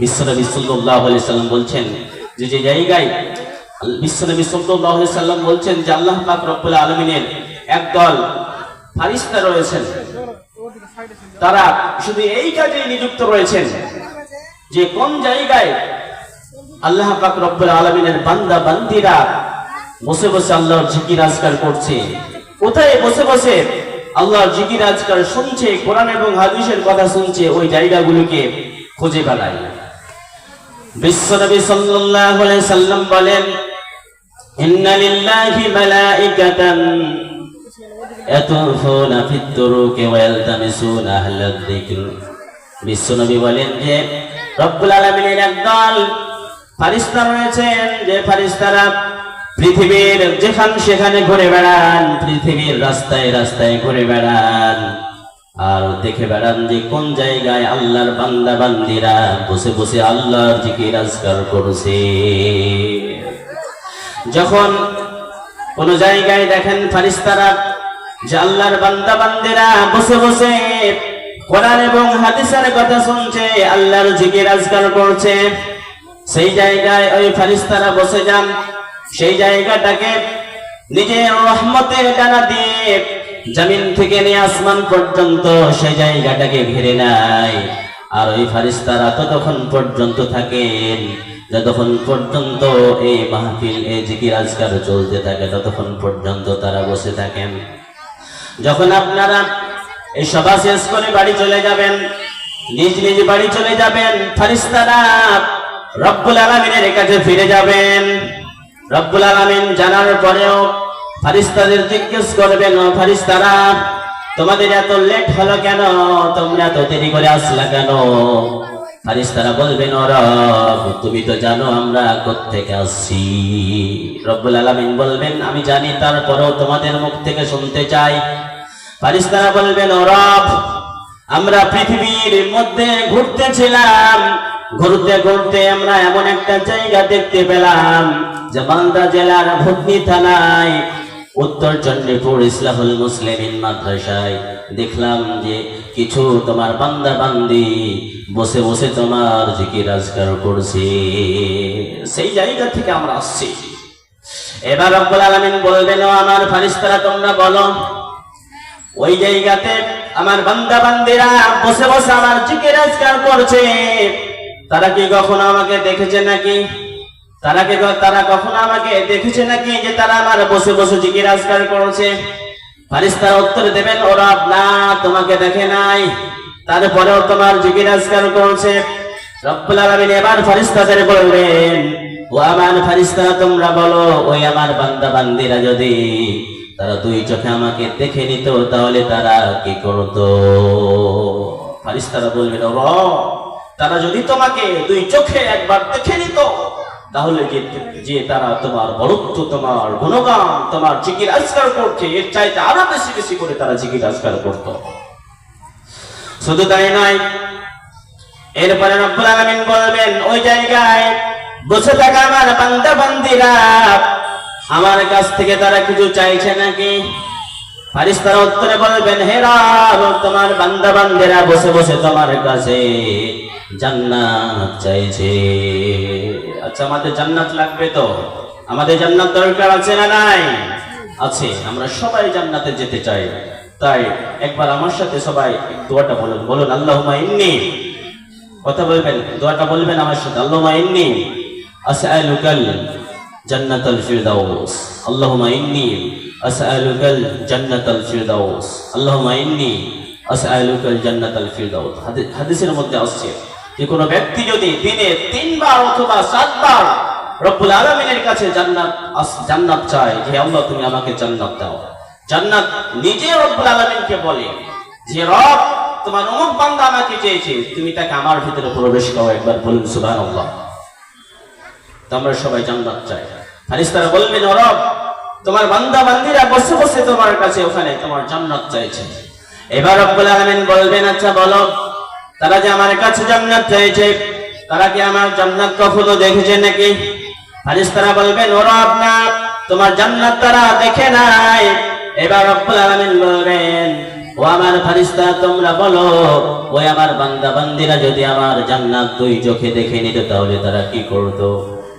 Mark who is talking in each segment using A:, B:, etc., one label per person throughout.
A: বিশ্বনবী আলাইহি সাল্লাম বলছেন, যে যে জায়গায় বিশ্বনবী আলাইহি সাল্লাম বলছেন যে আল্লাহ পাক রব্বুল আলামিনের একদল রয়েছেন। তারা শুধু এই কাজে নিযুক্ত রয়েছেন যে কোন জায়গায় আল্লাহ পাক রব্বুল আলামিনের বান্দা, বান্দিরা বসে বসে আল্লাহর জিকির আজকার করছে, কোথায় বসে বসে আল্লাহর জিকির আজকার শুনছে, কোরআন এবং হাদিসের কথা শুনছে, ওই জায়গাগুলোকে খুঁজে বেড়ায়। বিশ্বনবী সাল্লাল্লাহু আলাইহি সাল্লাম বলেন, ইন্না লিল্লাহি মালাইকাতান ইয়াতুফুনা ফিত তুরুকি ওয়া ইয়ালতামিসুনা আহলাদ যিকর। বিশ্বনবী বলেন যে, রব্বুল আলামিনের একদল ফারিস্তা রয়েছেন, যে ফারিস্তারা পৃথিবীর যেখান সেখানে ঘুরে বেড়ান, পৃথিবীর রাস্তায় রাস্তায় ঘুরে বেড়ান। আর দেখে বেড়ান যে কোন জায়গায় আল্লাহর বান্দা বান্দিরা বসে বসে আল্লাহর জিকির আজকার করছে। যখন কোন জায়গায় দেখেন ফারিস্তারা যে আল্লাহর বান্দা বান্দিরা বসে বসে কোরআন এবং হাদিসের কথা শুনছে, আল্লাহর জিকির আজকার করছে, সেই জায়গায় ওই ফারিস্তারা বসে যান। সেই জায়গাটাকে নিজের রহমতের ডানা দিয়ে জমিন থেকে নিয়ে আসমান পর্যন্ত সেই জায়গাটাকে ঘিরে নেয়। আর ওই ফারিস্তারা ততক্ষণ পর্যন্ত থাকেন, যতক্ষণ পর্যন্ত এই মাহফিল, এই জিকির আজকার চলতে থাকে, ততক্ষণ পর্যন্ত তারা বসে থাকেন। যখন আপনারা এই সভা শেষ করে বাড়ি চলে যাবেন, নিজ নিজ বাড়ি চলে যাবেন ফারিস্তারা রব্বুল আলমিনের কাছে ফিরে যাবেন। রব্বুল আলমিন জানার পরেও ফারিস্তাদের জিজ্ঞেস করবেন ফারিস্তারা, তোমাদের এত লেট হলো কেন? তোমরা এত দেরি করে আসলা কেন? ফারিস্তারা বলবেন রব, তুমি তো জানো আমরা কোত্থেকে আসছি। রব্বুল আলমিন বলবেন, আমি জানি, তারপরেও তোমাদের মুখ থেকে শুনতে চাই। ফারিস্তারা বলবেন রব, আমরা পৃথিবীর মধ্যে ঘুরতেছিলাম ঘুরতে ঘুরতে আমরা এমন একটা জায়গা দেখতে পেলাম যে মালদা জেলার ভুতনি থানায়, উত্তর চণ্ডীপুর ইসলাহুল মুসলিমিন মাদ্রাসায়। দেখলাম যে কিছু তোমার বান্দা বান্দি বসে বসে তোমার জিকির আজকার করছে। সেই জায়গা থেকে আমরা আসছি। এবার রব্বুল আলামিন বলবেন আমার ফারিস্তারা তোমরা বলো, ওই জায়গাতে আমার বান্দা বান্দিরা বসে বসে আমার জিকির আজকার করছে। তারা কি কখনো আমাকে দেখেছে নাকি? তারা কি তারা কখনো আমাকে দেখেছে নাকি যে তারা আমার বসে বসে জিকির আজকার করছে? ফারিস্তারা উত্তর দেবেন, ওরা না, তোমাকে দেখে নাই। তারপরেও তোমার জিকির আজকার করছে। এবার আমার ফারিস্তা, তোমরা বলো, ওই আমার যদি তারা চোখে আমাকে দেখে নিত, তাহলে তারা কি করতো? ফারিস্তারা বলবেন ও তারা যদি তোমাকে দুই চোখে একবার দেখে নিত, তাহলে যে তারা তোমার বরত্ব, তোমার গুণগান, তোমার জিকির আজকার করছে, এর চাইতে আরও বেশি বেশি করে তারা জিকির আজকার করত। শুধু তাই নয়, এরপরে রব্বুল বলবেন, ওই জায়গায় বসে থাকা আমার বান্দা বান্দিরা আমার কাছ থেকে তারা কিছু চাইছে নাকি? ফারিস্তারা উত্তরে বলবেন, হে রব, তোমার বান্দা বান্দিরা বসে বসে তোমার কাছে জান্নাত চাইছে। আচ্ছা আমাদের জান্নাত লাগবে তো? আমাদের জান্নাত দরকার আছে না নাই? আছে, আমরা সবাই জান্নাতে যেতে চাই। তাই একবার আমার সাথে সবাই দোয়াটা বলুন বলুন, আল্লাহুম্মা ইন্নী। কথা বলবেন, দোয়াটা বলবেন আমার সাথে, আল্লাহুম্মা ইন্নী। আসআলুকাল জান্নাতাল ফিরদাউস। আল্লাহুম্মা ইন্নী। আসআলুকাল জান্নাতাল ফিরদাউস আল্লাহুম্মা যে কোনো ব্যক্তি যদি দিনে তিনবার অথবা সাতবার কাছে জান্নাত জান্নাত যে আল্লাহ তুমি আমাকে জান্নাত দাও। জান্নাত নিজে রব্বুল আলামিনকে বলে যে, রব, তোমার অমুক বান্দা আমাকে চেয়েছে, তুমি তাকে আমার ভিতরে প্রবেশ করো একবার বলুন, সুবহানাল্লাহ। তো আমরা সবাই জান্নাত চাই। ফারিস্তারা বলবেন "ও রব তোমার বান্দা বান্দিরা বসে বসে তোমার কাছে ওখানে তোমার জান্নাত চাইছে। এবার রব্বুল আলামিন বলবেন আচ্ছা বলো, তারা যে আমার কাছে জান্নাত চাইছে, তারা কি আমার জান্নাত কখনো দেখেছে নাকি? ফারিস্তারা বলবেন, ও রব, না, তোমার জান্নাত তারা দেখে নাই। এবার রব্বুল আলামিন বলবেন, ও আমার ফারিস্তা, তোমরা বলো, ওই আমার বান্দা বান্দিরা যদি আমার জান্নাত দুই চোখে দেখে নিত, তাহলে তারা কি করতো?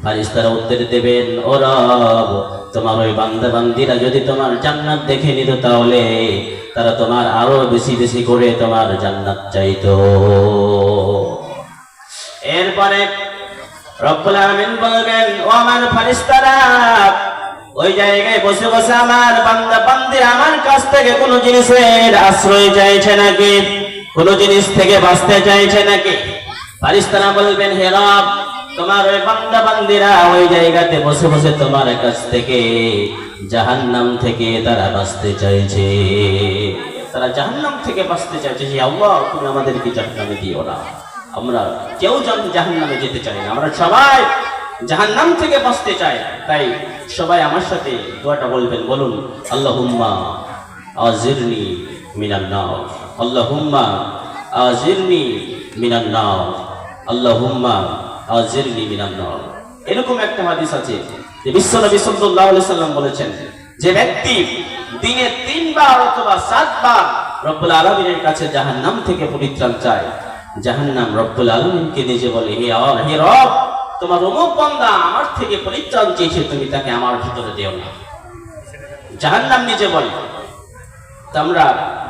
A: ফারিস্তারা উত্তর দেবেন, ও রব, তোমার ওই বান্দা বান্দিরা যদি তোমার জান্নাত দেখে নিত তাহলে তারা তোমার আরও বেশি বেশি করে তোমার জান্নাত চাইতো। এরপরে রব্বুল আলামিন বলবেন ও আমার ফারিস্তারা, ওই জায়গায় বসে বসে আমার বান্দা বান্দির আমার কাছ থেকে কোনো জিনিসের আশ্রয় চাইছে নাকি? কোনো জিনিস থেকে বাঁচতে চাইছে নাকি? ফারিস্তারা বলবেন হে রব তোমার ওই বান্দা বান্দিরা ওই জায়গাতে বসে বসে তোমার কাছ থেকে জাহান্নাম থেকে তারা বাঁচতে চাইছে। তারা জাহান্নাম থেকে বাঁচতে চাইছে যে, আল্লাহ, তুমি আমাদেরকে জাহান্নামে দিও না। আমরা কেউ জাহান নামে যেতে চাই না। আমরা সবাই জাহান নাম থেকে বাঁচতে চাই। তাই সবাই আমার সাথে দোয়াটা বলবেন, বলুন, আল্লাহুম্মা আজিরনি মিনান নার। আল্লাহুম্মা আজিরনি মিনান নার। আল্লাহুম্মা এরকম একটা হাদিস আছে যে বিশ্বনবী সাল্লাল্লাহু আলাইহি সাল্লাম বলেছেন যে ব্যক্তি দিনে তিনবার অথবা সাতবার রব্বুল আলামিনের কাছে জাহান্নাম থেকে পরিত্রাণ চায়। জাহান্নাম রব্বুল আলমিনকে নিজে বলে, হে আর হে রব, তোমার অমুক বান্দা আমার থেকে পরিত্রাণ চেয়েছে, তুমি তাকে আমার ভিতরে দেও না। জাহান্নাম নিজে বলে। আমরা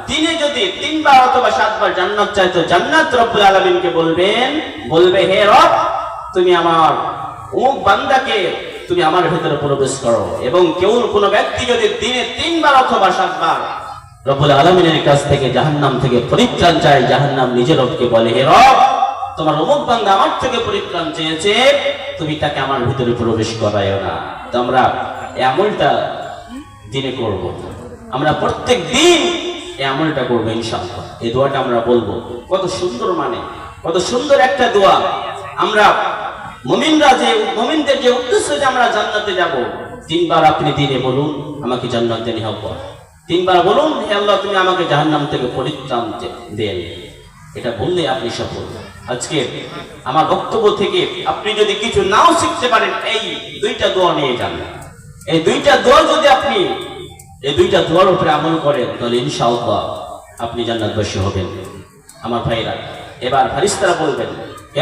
A: দিনে যদি তিনবার অথবা সাতবার জান্নাত চাই, তো জান্নাত রব্বুল আলমিনকে বলবেন, বলবে, হে রব তুমি আমার অমুক বান্দাকে তুমি আমার ভেতরে প্রবেশ করো। এবং কেউ কোনো ব্যক্তি যদি দিনে তিনবার অথবা সাতবার রব্বুল আলমিনের কাছ থেকে জাহান্নাম থেকে পরিত্রাণ চায়, জাহান্নাম নিজের রবকে বলে, হে রব, তোমার অমুক বান্দা আমার থেকে পরিত্রাণ চেয়েছে, তুমি তাকে আমার ভিতরে প্রবেশ করাইও না। তো আমরা এই আমলটা দিনে করব। আমরা প্রত্যেক দিন এই আমলটা করব ইনশাআল্লাহ। এই দোয়াটা আমরা বলব। কত সুন্দর মানে কত সুন্দর একটা দোয়া। আমরা মুমিনরা যে মুমিনদের যে উদ্দেশ্য যে আমরা জান্নাতে যাব। তিনবার আপনি দিনে বলুন, আমাকে জান্নাতে নিয়ে হব তিনবার বলুন, হে আল্লাহ, তুমি আমাকে জাহান্নাম থেকে পরিত্রাণ দেন। এটা বললে আপনি সফল। আজকে আমার বক্তব্য থেকে আপনি যদি কিছু নাও শিখতে পারেন, এই দুইটা দোয়া নিয়ে যান। এই দুইটা দোয়া যদি আপনি, এই দুইটা দোয়ার উপরে আমল করেন, তাহলে ইনশাআল্লাহ আপনি জান্নাতবাসী হবেন। আমার ভাইরা, এবার ফারিস্তারা বলবেন হে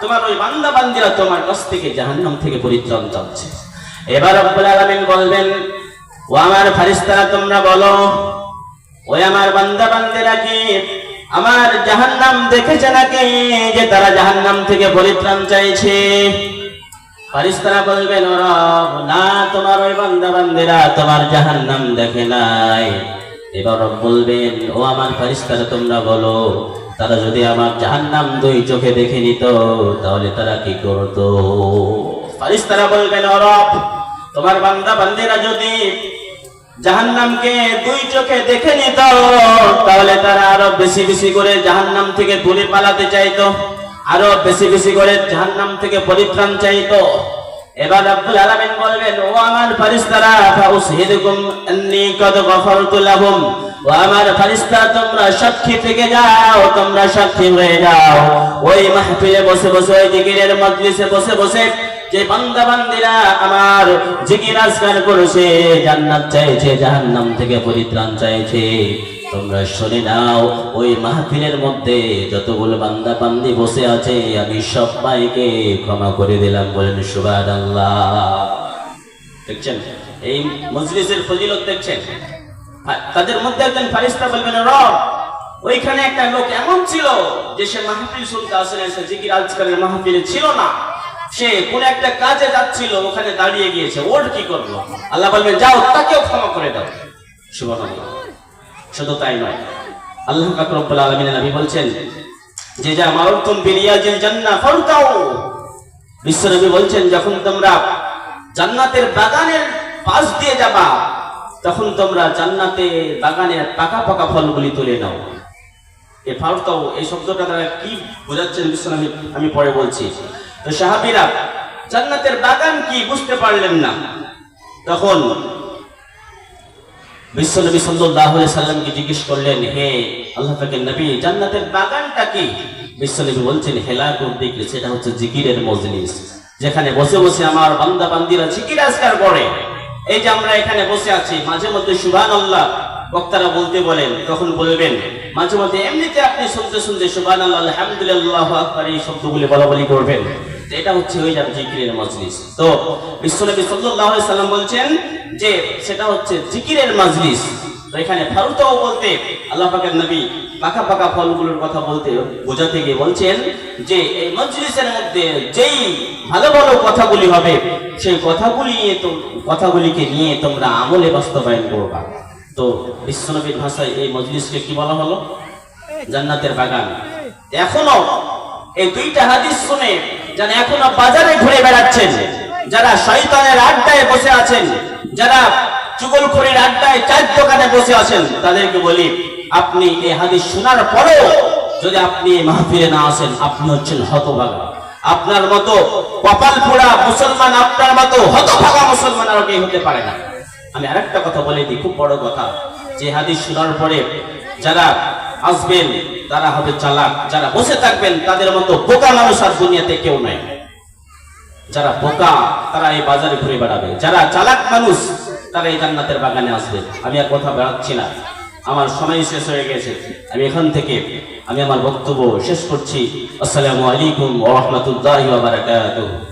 A: তোমার ওই বান্দা বান্দিরা তোমার কাছ থেকে জাহান্নাম থেকে পরিত্রাণ চাচ্ছে। এবার রব্বুল আলামিন বলবেন, ও আমার ফারিস্তারা তোমরা বলো, ওই আমার বান্দা বান্দিরা কি আমার জাহান্নাম দেখেছে নাকি যে তারা জাহান্নাম থেকে পরিত্রাণ চাইছে? ফারিস্তারা বলবেন, ও রব, না, তোমার ওই বান্দা বান্দিরা তোমার জাহান্নাম দেখে নাই। এবার রব বলবেন, ও আমার ফারিস্তারা তোমরা বলো তারা যদি আমার জাহান্নাম দুই চোখে দেখে নিত, তাহলে তারা কি করতো? ফারিস্তারা বলবেন ও তোমার বান্দা বান্দিরা যদি জাহান্নামকে দুই চোখে দেখে নিত, তাহলে তারা আরও বেশি বেশি করে জাহান্নাম থেকে দূরে পালাতে চাইতো, আরও বেশি বেশি করে জাহান্নাম থেকে পরিত্রাণ চাইতো। এবার আব্দুল আলামিন বলবেন ও আমার ফারিস্তারা, ফাউসহিদুকুম আন্নী কদ গফরতু লাহুম। আমার ফারিস্তা, তোমরা সাক্ষী থেকে যাও, তোমরা সাক্ষী হয়ে যাও। ওই মাহফিলে বসে বসে, ওই জিকিরের মজলিসে বসে বসে যে বান্দা বান্দিরা আমার জিকির আজকার করেছে, জান্নাত চাইছে, জাহান্নাম থেকে পরিত্রাণ চাইছে। তোমরা শুনে নাও, ওই মাহফিলের মধ্যে যতগুলো বান্দা বান্দি বসে আছে, আমি সবাইকে ক্ষমা করে দিলাম, বলেন সুবহানাল্লাহ। দেখছেন? এই মজলিসের ফজিলত দেখছেন? তাদের মধ্যে একজন ফারিস্তা বলবেন, রব, ওইখানে একটা লোক এমন ছিল যে সে মাহফিল শুনতে আসলে জিকির আজকালের মাহফিলে ছিল না। সে কোন একটা কাজে যাচ্ছিল, ওখানে দাঁড়িয়ে গিয়েছে। ওর কি করল আল্লাহ বলবেন, যাও, তাকেও ক্ষমা করে দাও। শুধু তাই নয়, আল্লাহ পাক রব্বুল আলামিন বলছেন, যে যা মারুতুম বিরিয়াজিল জান্নাহ ফারতাও বিশ্বনবী বলছেন, যখন তোমরা জান্নাতের বাগানের পাশ দিয়ে যাবা তখন তোমরা জান্নাতে বাগানের পাকা পাকা ফলগুলি তুলে নাও, এ ফারতাও এই শব্দটা তারা কি বোঝাচ্ছেন বিশ্বনবী আমি পরে বলছি। তো সাহাবীরা, জান্নাতের বাগান কি বুঝতে পারলেন না। তখন বিশ্বনবী আলাইহি সাল্লামকে জিজ্ঞেস করলেন, হে আল্লাহ পাকের নবী, জান্নাতের বাগানটা কি? বিশ্বনবী বলছেন হেলাকুর দিকে সেটা হচ্ছে জিকিরের মজলিস, যেখানে বসে বসে আমার বান্দা বান্দিরা জিকির আজকার করে। এই যে আমরা এখানে বসে আছি, মাঝে মধ্যে সুবহানাল্লাহ, বক্তারা বলতে বলেন, তখন বলবেন, মাঝে মধ্যে এমনিতে আপনি শুনতে শুনতে সুবান আল্লাহ আলহামদুলিল্লাহ আকবার এই শব্দগুলি বলা বলি করবেন এটা হচ্ছে হয়ে যাবে জিকিরের মজলিস। তো বিশ্বনবী সাল্লাল্লাহু আলাইহি সাল্লাম বলছেন যে, সেটা হচ্ছে জিকিরের মজলিস। তো এখানে ফারুতাও বলতে, আল্লাহ পাকের নবী পাকা পাকা ফলগুলোর কথা বলতে বোঝাতে গিয়ে বলছেন যে এই মজলিসের মধ্যে যেই ভালো ভালো কথাগুলি হবে, সেই কথাগুলি নিয়ে কথাগুলিকে নিয়ে তোমরা আমলে বাস্তবায়ন করবা। তো বিশ্বনবীর ভাষায় এই মজলিসকে কি বলা হলো? জান্নাতের বাগান। এখনও এই দুইটা হাদিস শুনে যারা এখনও বাজারে ঘুরে বেড়াচ্ছেন, যারা শয়তানের আড্ডায় বসে আছেন, যারা চুগলখড়ির আড্ডায় চায়ের দোকানে বসে আছেন, তাদেরকে বলি, আপনি এই হাদিস শোনার পরেও যদি আপনি মাহফিলে না আসেন, আপনি হচ্ছেন হতভাগা। আপনার মতো কপাল পোড়া মুসলমান, আপনার মতো হতভাগা মুসলমান আর কেউ হতে পারে না। আমি আরেকটা কথা বলে দিই, খুব বড় কথা, যে হাদিস শোনার পরে যারা আসবেন, তারা হবে চালাক। যারা বসে থাকবেন, তাদের মতো বোকা মানুষ আর দুনিয়াতে কেউ নাই। যারা বোকা, তারা এই বাজারে ঘুরে বেড়াবে। যারা চালাক মানুষ তারা এই জান্নাতের বাগানে আসবে। আমি আর কথা বেড়াচ্ছি না। আমার সময় শেষ হয়ে গেছে। আমি এখান থেকে আমি আমার বক্তব্য শেষ করছি। আসসালামু আলাইকুম ওরহমতুল্লাহ বারাকাতুহ।